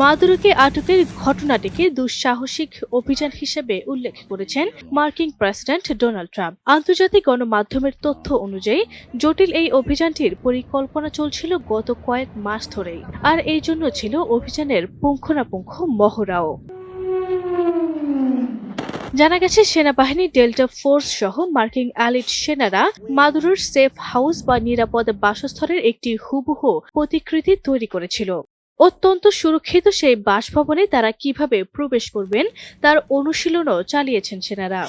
মাদুরোকে আটকের ঘটনাটিকে দুঃসাহসিক অভিযান হিসেবে উল্লেখ করেছেন মার্কিন প্রেসিডেন্ট ডোনাল্ড ট্রাম্প। আন্তর্জাতিক গণমাধ্যমের তথ্য অনুযায়ী, জটিল এই অভিযানটির পরিকল্পনা চলছিল গত কয়েক মাস ধরেই, আর এই জন্য ছিল অভিযানের পুঙ্খানুপুঙ্খ মহড়াও। জানা গেছে, সেনাবাহিনী ডেল্টা ফোর্স সহ মার্কিন অ্যালিট সেনারা মাদুরোর সেফ হাউস বা নিরাপদ বাসস্থলের একটি হুবহু প্রতিকৃতি তৈরি করেছিল। অত্যন্ত সুরক্ষিত সেই বাসভবনে তারা কীভাবে প্রবেশ করবেন, তার অনুশীলনও চালিয়েছেন সেনারা।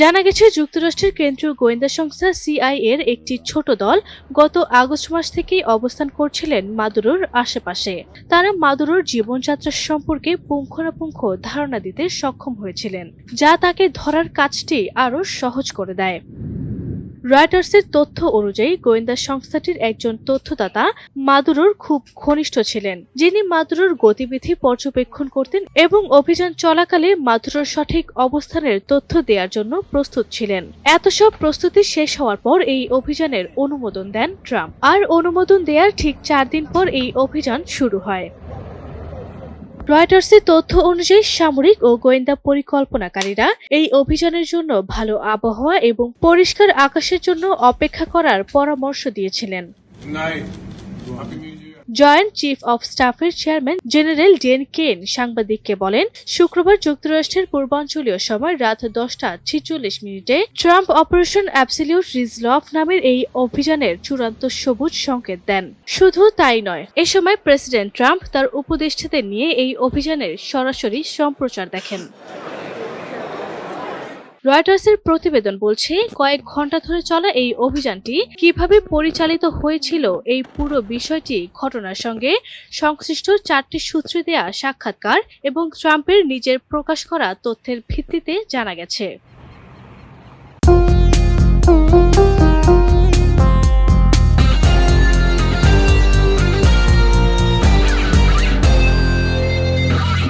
জানা গেছে, যুক্তরাষ্ট্রের কেন্দ্রীয় গোয়েন্দা সংস্থা সিআই এর একটি ছোট দল গত আগস্ট মাস থেকেই অবস্থান করছিলেন মাদুরোর আশেপাশে। তারা মাদুরোর জীবনযাত্রা সম্পর্কে পুঙ্খানুপুঙ্খ ধারণা দিতে সক্ষম হয়েছিলেন, যা তাকে ধরার কাজটি আরও সহজ করে দেয়। রয়টার্সের তথ্য অনুযায়ী গোয়েন্দা সংস্থাটির একজন তথ্যদাতা মাদুরোর খুব ঘনিষ্ঠ ছিলেন, যিনি মাদুরোর গতিবিধি পর্যবেক্ষণ করতেন এবং অভিযান চলাকালে মাদুরোর সঠিক অবস্থানের তথ্য দেওয়ার জন্য প্রস্তুত ছিলেন। এত সব প্রস্তুতি শেষ হওয়ার পর এই অভিযানের অনুমোদন দেন ট্রাম্প। আর অনুমোদন দেওয়ার ঠিক চার দিন পর এই অভিযান শুরু হয়। রয়টার্সের তথ্য অনুযায়ী সামরিক ও গোয়েন্দা পরিকল্পনাকারীরা এই অভিযানের জন্য ভালো আবহাওয়া এবং পরিষ্কার আকাশের জন্য অপেক্ষা করার পরামর্শ দিয়েছিলেন। জয়েন্ট চিফ অফ স্টাফের চেয়ারম্যান জেনারেল ডেন কেন সাংবাদিককে বলেন, শুক্রবার যুক্তরাষ্ট্রের পূর্বাঞ্চলীয় সময় রাত দশটা ছিচল্লিশ মিনিটে ট্রাম্প অপারেশন অ্যাবসলিউট রিজলভ নামের এই অভিযানের চূড়ান্ত সবুজ সংকেত দেন। শুধু তাই নয়, এ সময় প্রেসিডেন্ট ট্রাম্প তার উপদেষ্টাদের নিয়ে এই অভিযানের সরাসরি সম্প্রচার দেখেন। রয়টার্সের প্রতিবেদন বলছে, কয়েক ঘণ্টা ধরে চলা এই অভিযানটি কীভাবে পরিচালিত হয়েছিল এই পুরো বিষয়টি ঘটনার সঙ্গে সংশ্লিষ্ট চারটি সূত্রে দেয়া সাক্ষাৎকার এবং ট্রাম্পের নিজের প্রকাশ করা তথ্যের ভিত্তিতে জানা গেছে।